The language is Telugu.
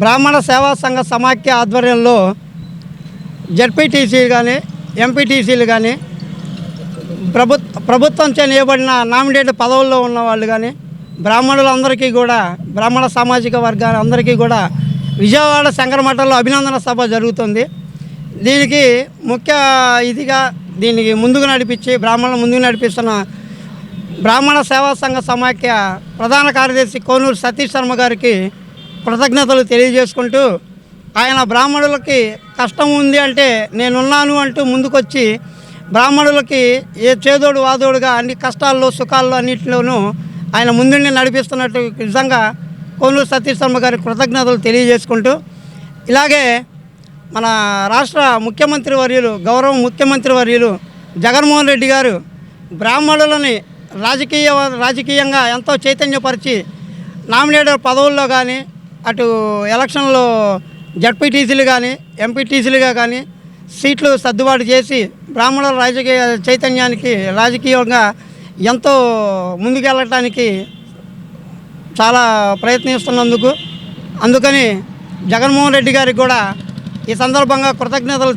బ్రాహ్మణ సేవా సంఘ సమాఖ్య ఆధ్వర్యంలో జడ్పీటీసీ కానీ ఎంపీటీసీలు కానీ ప్రభు ప్రభుత్వంచే చేయబడిన నామినేట్ పదవుల్లో ఉన్న వాళ్ళు కానీ బ్రాహ్మణులందరికీ కూడా బ్రాహ్మణ సామాజిక వర్గాల అందరికీ కూడా విజయవాడ శంకరమఠంలో అభినందన సభ జరుగుతుంది. దీనికి ముఖ్య ఇదిగా దీనికి ముందుకు నడిపించి బ్రాహ్మణులు ముందుకు నడిపిస్తున్న బ్రాహ్మణ సేవా సంఘ సమాఖ్య ప్రధాన కార్యదర్శి కోనూరు సతీష్ శర్మ గారికి కృతజ్ఞతలు తెలియజేసుకుంటూ ఆయన బ్రాహ్మణులకి కష్టం ఉంది అంటే నేనున్నాను అంటూ ముందుకొచ్చి బ్రాహ్మణులకి ఏ చేదోడు వాదోడుగా అన్ని కష్టాల్లో సుఖాల్లో అన్నింటిలోనూ ఆయన ముందుండి నడిపిస్తున్నట్టు నిజంగా కోనూరు సతీష్ శర్మ కృతజ్ఞతలు తెలియజేసుకుంటూ ఇలాగే మన రాష్ట్ర ముఖ్యమంత్రి వర్యులు గౌరవ ముఖ్యమంత్రి వర్యులు జగన్మోహన్ రెడ్డి గారు బ్రాహ్మణులని రాజకీయ రాజకీయంగా ఎంతో చైతన్యపరిచి నామినేటర్ పదవుల్లో కానీ అటు ఎలక్షన్లో జడ్పీటీసీలు కానీ ఎంపీటీసీలుగా కానీ సీట్లు సర్దుబాటు చేసి బ్రాహ్మణుల రాజకీయ చైతన్యానికి రాజకీయంగా ఎంతో ముందుకెళ్ళటానికి చాలా ప్రయత్నిస్తున్నందుకు అందుకని జగన్మోహన్ రెడ్డి గారికి కూడా ఈ సందర్భంగా కృతజ్ఞతలు